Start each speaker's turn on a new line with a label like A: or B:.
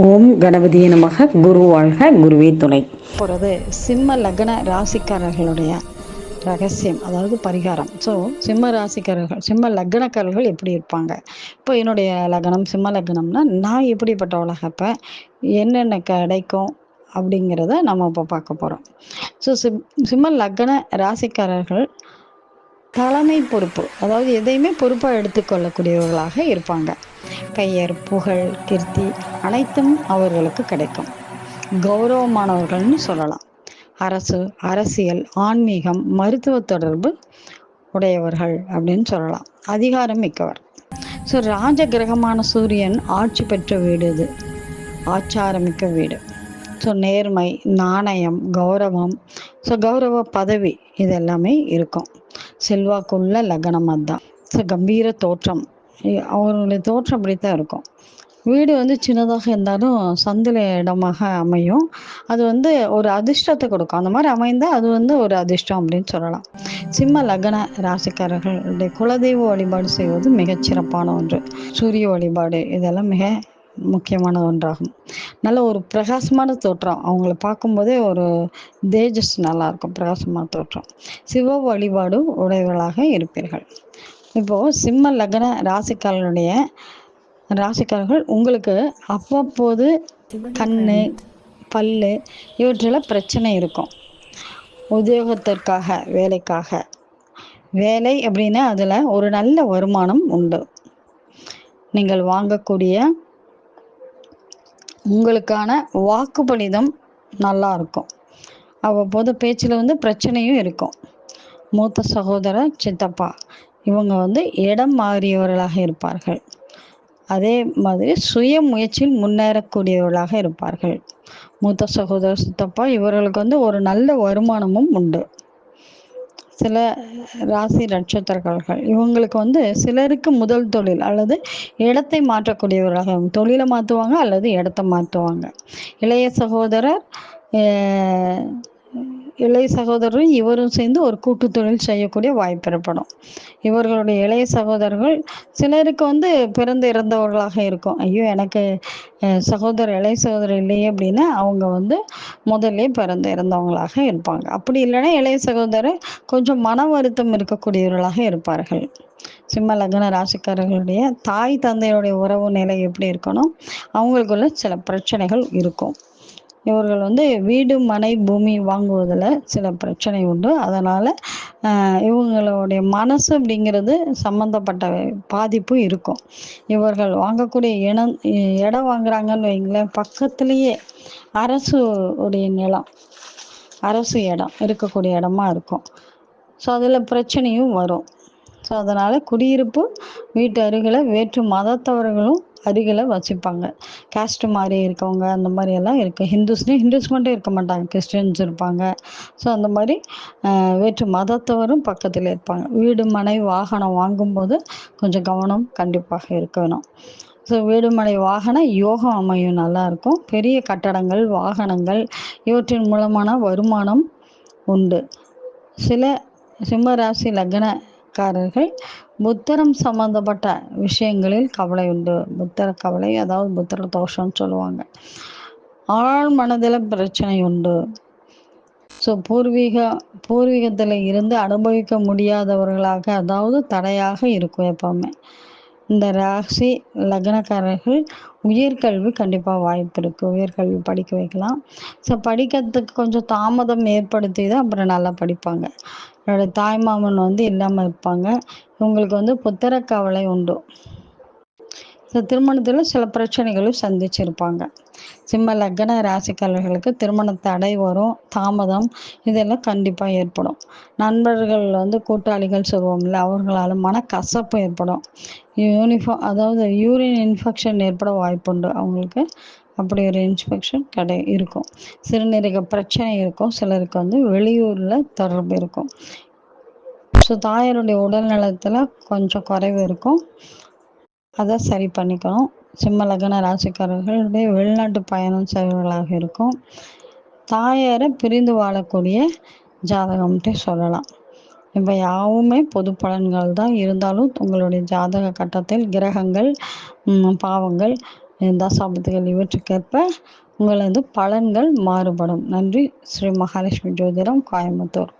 A: ஓம் கணபதியே நமக. குரு வாழ்க குருவே துணை.
B: போகிறது சிம்ம லக்ன ராசிக்காரர்களுடைய ரகசியம் அதாவது பரிகாரம். ஸோ சிம்ம ராசிக்காரர்கள் சிம்ம லக்னக்காரர்கள் எப்படி இருப்பாங்க? இப்போ என்னுடைய லக்னம் சிம்ம லக்னம்னா நான் எப்படிப்பட்டவளாக இப்போ என்னென்ன கிடைக்கும் அப்படிங்கிறத நம்ம இப்போ பார்க்க போகிறோம் ஸோ சிம் சிம்ம லக்ன ராசிக்காரர்கள் தலைமை பொறுப்பு அதாவது எதையுமே பொறுப்பாக எடுத்துக்கொள்ளக்கூடியவர்களாக இருப்பாங்க. பெயர் புகழ் கீர்த்தி அனைத்தும் அவர்களுக்கு கிடைக்கும். கௌரவமானவர்கள்னு சொல்லலாம். அரசு அரசியல் ஆன்மீகம் மருத்துவ தொடர்பு உடையவர்கள் அப்படின்னு சொல்லலாம். அதிகாரம் மிக்கவர். ஸோ ராஜ கிரகமான சூரியன் ஆட்சி பெற்ற வீடு இது. ஆச்சாரமிக்க வீடு. ஸோ நேர்மை நாணயம் கௌரவம். ஸோ கௌரவ பதவி இது எல்லாமே இருக்கும். செல்வாக்குள்ள லக்னம் அதுதான். ஸோ கம்பீர தோற்றம். அவருடைய அவர்களுடைய தோற்றம் அப்படித்தான் இருக்கும். வீடு வந்து சின்னதாக இருந்தாலும் சந்தில இடமாக அமையும். அது வந்து ஒரு அதிர்ஷ்டத்தை கொடுக்கும். அந்த மாதிரி அமைந்தால் அது வந்து ஒரு அதிர்ஷ்டம் அப்படின்னு சொல்லலாம். சிம்ம லக்ன ராசிக்காரர்களுடைய குலதெய்வ வழிபாடு செய்வது மிகச் சிறப்பான ஒன்று. சூரிய வழிபாடு இதெல்லாம் மிக முக்கியமான ஒன்றாகும். நல்ல ஒரு பிரகாசமான தோற்றம். அவங்கள பார்க்கும்போதே ஒரு தேஜஸ் நல்லா இருக்கும் பிரகாசமான தோற்றம். சிவ வழிபாடு உடையவர்களாக இருப்பீர்கள். இப்போ சிம்ம லக்ன ராசிக்காரர்களுடைய ராசிக்காரர்கள் உங்களுக்கு அவ்வப்போது கண்ணு பல்லு இவற்றில் பிரச்சனை இருக்கும். உத்தியோகத்திற்காக வேலைக்காக. வேலை அப்படின்னா அதில் ஒரு நல்ல வருமானம் உண்டு. நீங்கள் வாங்கக்கூடிய உங்களுக்கான வாக்குப்பளிதம் நல்லா இருக்கும். அவ்வப்போது பேச்சில் வந்து பிரச்சனையும் இருக்கும். மூத்த சகோதர சித்தப்பா இவங்க வந்து இடம் மாறியவர்களாக இருப்பார்கள். அதே மாதிரி சுய முயற்சியில் முன்னேறக்கூடியவர்களாக இருப்பார்கள். மூத்த சகோதர சித்தப்பா இவர்களுக்கு வந்து ஒரு நல்ல வருமானமும் உண்டு. சில ராசி நட்சத்திரக்காரர்கள் இவங்களுக்கு வந்து சிலருக்கு முதல் தொழில் அல்லது இடத்தை மாற்றக்கூடியவர்களாக தொழிலை மாற்றுவாங்க அல்லது இடத்த மாற்றுவாங்க. இளைய சகோதரர் இளைய சகோதரரும் இவரும் சேர்ந்து ஒரு கூட்டு தொழில் செய்யக்கூடிய வாய்ப்பு ஏற்படும். இவர்களுடைய இளைய சகோதரர்கள் சிலருக்கு வந்து பிறந்து இறந்தவர்களாக இருக்கும். ஐயோ எனக்கு சகோதரர் இளைய சகோதரர் இல்லையே அப்படின்னா அவங்க வந்து முதல்ல பிறந்து இறந்தவங்களாக இருப்பாங்க. அப்படி இல்லைன்னா இளைய சகோதரர் கொஞ்சம் மன வருத்தம் இருக்கக்கூடியவர்களாக இருப்பார்கள். சிம்ம லக்ன ராசிக்காரர்களுடைய தாய் தந்தையுடைய உறவு நிலை எப்படி இருக்கணும்? அவங்களுக்குள்ள சில பிரச்சனைகள் இருக்கும். இவர்கள் வந்து வீடு மனை பூமி வாங்குவதில் சில பிரச்சனை உண்டு. அதனால் இவங்களுடைய மனசு அப்படிங்கிறது சம்மந்தப்பட்ட பாதிப்பு இருக்கும். இவர்கள் வாங்கக்கூடிய இனம் இடம் வாங்குறாங்கன்னு வைங்களேன் பக்கத்துலேயே அரசு உடைய நிலம் அரசு இடம் இருக்கக்கூடிய இடமா இருக்கும். ஸோ அதில் பிரச்சனையும் வரும். ஸோ அதனால் குடியிருப்பு வீட்டு அருகில் வேற்று மதத்தவர்களும் அருகில் வசிப்பாங்க கேஸ்ட் மாதிரி இருக்கவங்க அந்த மாதிரி எல்லாம் இருக்குது ஹிந்துஸ்லேயும் ஹிந்துஸ் மட்டும் இருக்க மாட்டாங்க. கிறிஸ்டியன்ஸ் இருப்பாங்க. ஸோ அந்த மாதிரி வேற்று மதத்தவரும் பக்கத்தில் இருப்பாங்க. வீடு மனை வாகனம் வாங்கும்போது கொஞ்சம் கவனம் கண்டிப்பாக இருக்கணும் ஸோ வீடுமனை வாகன யோகம் அமையும். நல்லா இருக்கும். பெரிய கட்டடங்கள் வாகனங்கள் இவற்றின் மூலமான வருமானம் உண்டு. சில சிம்மராசி லக்னக்காரர்கள் புத்தரம் சம்பந்தப்பட்ட விஷயங்களில் கவலை உண்டு. புத்தர கவலை அதாவது புத்தர தோஷம்னு சொல்லுவாங்க. ஆழ் மனதில் பிரச்சனை உண்டு. ஸோ பூர்வீக பூர்வீகத்தில் இருந்து அனுபவிக்க முடியாதவர்களாக அதாவது தடையாக இருக்கும் எப்பவுமே. இந்த ராசி லக்னக்காரர்கள் உயர்கல்வி கண்டிப்பாக வாய்ப்பு இருக்குது உயர்கல்வி படிக்க வைக்கலாம். ஸோ படிக்கிறதுக்கு கொஞ்சம் தாமதம் ஏற்படுத்தி தான் அப்புறம் நல்லா படிப்பாங்க. என்னோட தாய்மாமன் வந்து இல்லாமல் இருப்பாங்க. இவங்களுக்கு வந்து புத்திர கவலை உண்டு. ஸோ திருமணத்தில் சில பிரச்சனைகளும் சந்திச்சிருப்பாங்க. சிம்ம லக்ன ராசிக்காரர்களுக்கு திருமண தடை வரும் தாமதம் இதெல்லாம் கண்டிப்பாக ஏற்படும். நண்பர்கள் வந்து கூட்டாளிகள் சொல்லுவோம்ல அவர்களால் மனக்கசப்பு ஏற்படும். யூனிஃபார்ம் அதாவது யூரின் இன்ஃபெக்ஷன் ஏற்பட வாய்ப்புண்டு அவங்களுக்கு அப்படி ஒரு இன்ஸ்பெக்ஷன் கடை இருக்கும். சிறுநீரக பிரச்சனை இருக்கும். சிலருக்கு வந்து வெளியூரில் தொடர்பு இருக்கும். ஸோ தாயாருடைய உடல் நலத்தில் கொஞ்சம் குறைவு இருக்கும். அதை சரி பண்ணிக்கணும். சிம்ம லக்ன ராசிக்காரர்களுடைய வெளிநாட்டு பயணம் செய்வர்களாக இருக்கும். தாயாரை பிரிந்து வாழக்கூடிய ஜாதகம்ட்டே சொல்லலாம். இப்போ யாவுமே பொது பலன்கள் தான். இருந்தாலும் உங்களுடைய ஜாதக கட்டத்தில் கிரகங்கள் பாவங்கள் தசாபத்துகள் இவற்றுக்கேற்ப உங்களது பலன்கள் மாறுபடும். நன்றி. ஸ்ரீ மகாலட்சுமி ஜோதிடம் கோயம்புத்தூர்.